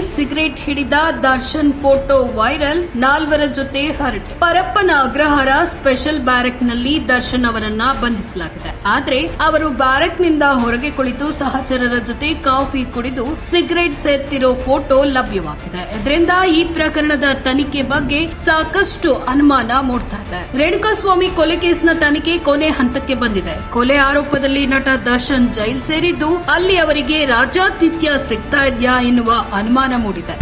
Cigarette ಹಿಡಿದ Darshan photo viral, ನಾಲ್ವರ ಜೊತೆ ಹರಟೆ. ಪರಪ್ಪನ ಅಗ್ರಹಾರ ಸ್ಪೆಷಲ್ ಬ್ಯಾರಕ್ನಲ್ಲಿ ದರ್ಶನ್ ಅವರನ್ನ ಬಂಧಿಸಲಾಗಿದೆ. ಆದ್ರೆ ಅವರು ಬ್ಯಾರಕ್ನಿಂದ ಹೊರಗೆ ಕುಳಿತು ಸಹಚರರ ಜೊತೆ ಕಾಫಿ ಕುಡಿದು ಸಿಗರೇಟ್ ಸೇರ್ತಿರೋ ಫೋಟೋ ಲಭ್ಯವಾಗಿದೆ. ಇದರಿಂದ ಈ ಪ್ರಕರಣದ ತನಿಖೆ ಬಗ್ಗೆ ಸಾಕಷ್ಟು ಅನುಮಾನ ಮೂಡ್ತಾ ಇದೆ. ರೇಣುಕಾಸ್ವಾಮಿ ಕೊಲೆ ಕೇಸ್ನ ತನಿಖೆ ಕೊನೆ ಹಂತಕ್ಕೆ ಬಂದಿದೆ. ಕೊಲೆ ಆರೋಪದಲ್ಲಿ ನಟ ದರ್ಶನ್ ಜೈಲ್ ಸೇರಿದ್ದು ಅಲ್ಲಿ ಅವರಿಗೆ ರಾಜಾತಿಥ್ಯ ಸಿಗ್ತಾ ಇದೆಯಾ ಎನ್ನುವ ಅನುಮಾನ ಮೂಡಿದೆ.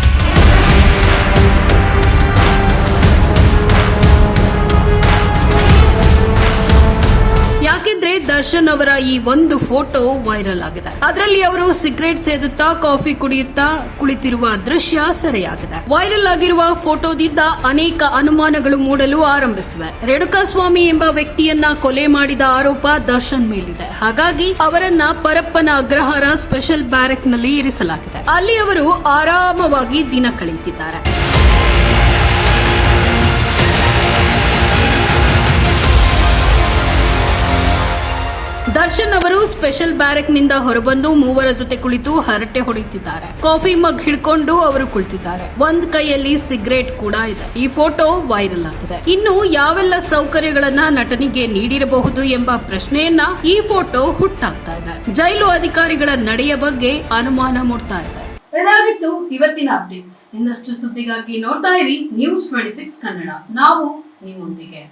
ದರ್ಶನ್ ಅವರ ಈ ಒಂದು ಫೋಟೋ ವೈರಲ್ ಆಗಿದೆ. ಅದರಲ್ಲಿ ಅವರು ಸಿಗರೇಟ್ ಸೇದುತ್ತಾ, ಕಾಫಿ ಕುಡಿಯುತ್ತಾ ಕುಳಿತಿರುವ ದೃಶ್ಯ ಸೆರೆಯಾಗಿದೆ. ವೈರಲ್ ಆಗಿರುವ ಫೋಟೋದಿಂದ ಅನೇಕ ಅನುಮಾನಗಳು ಮೂಡಲು ಆರಂಭಿಸಿವೆ. ರೇಣುಕಾಸ್ವಾಮಿ ಎಂಬ ವ್ಯಕ್ತಿಯನ್ನ ಕೊಲೆ ಮಾಡಿದ ಆರೋಪ ದರ್ಶನ್ ಮೇಲಿದೆ. ಹಾಗಾಗಿ ಅವರನ್ನ ಪರಪ್ಪನ ಅಗ್ರಹಾರ ಸ್ಪೆಷಲ್ ಬ್ಯಾರೆಕ್ನಲ್ಲಿ ಇರಿಸಲಾಗಿದೆ. ಅಲ್ಲಿ ಅವರು ಆರಾಮವಾಗಿ ದಿನ ಕಳೆಯುತ್ತಿದ್ದಾರೆ. ದರ್ಶನ್ ಅವರು ಸ್ಪೆಷಲ್ ಬ್ಯಾರೆಕ್ನಿಂದ ಹೊರಬಂದು ಮೂವರ ಜೊತೆ ಕುಳಿತು ಹರಟೆ ಹೊಡೆಯುತ್ತಿದ್ದಾರೆ. ಕಾಫಿ ಮಗ್ ಹಿಡ್ಕೊಂಡು ಅವರು ಕುಳಿತಿದ್ದಾರೆ. ಒಂದ್ ಕೈಯಲ್ಲಿ ಸಿಗರೇಟ್ ಕೂಡ ಇದೆ. ಈ ಫೋಟೋ ವೈರಲ್ ಆಗಿದೆ. ಇನ್ನು ಯಾವೆಲ್ಲ ಸೌಕರ್ಯಗಳನ್ನ ನಟನಿಗೆ ನೀಡಿರಬಹುದು ಎಂಬ ಪ್ರಶ್ನೆಯನ್ನ ಈ ಫೋಟೋ ಹುಟ್ಟಾಗ್ತಾ ಇದೆ. ಜೈಲು ಅಧಿಕಾರಿಗಳ ನಡೆಯ ಬಗ್ಗೆ ಅನುಮಾನ ಮೂಡ್ತಾ ಇದೆ. ಇದಾಗಿತ್ತು ಇವತ್ತಿನ ಅಪ್ಡೇಟ್ಸ್. ಇನ್ನಷ್ಟು ಸುದ್ದಿಗಾಗಿ ನೋಡ್ತಾ ಇರಿ ನ್ಯೂಸ್ ಟ್ವೆಂಟಿ ಸಿಕ್ಸ್ ಕನ್ನಡ. ನಾವು ನಿಮ್ಮೊಂದಿಗೆ.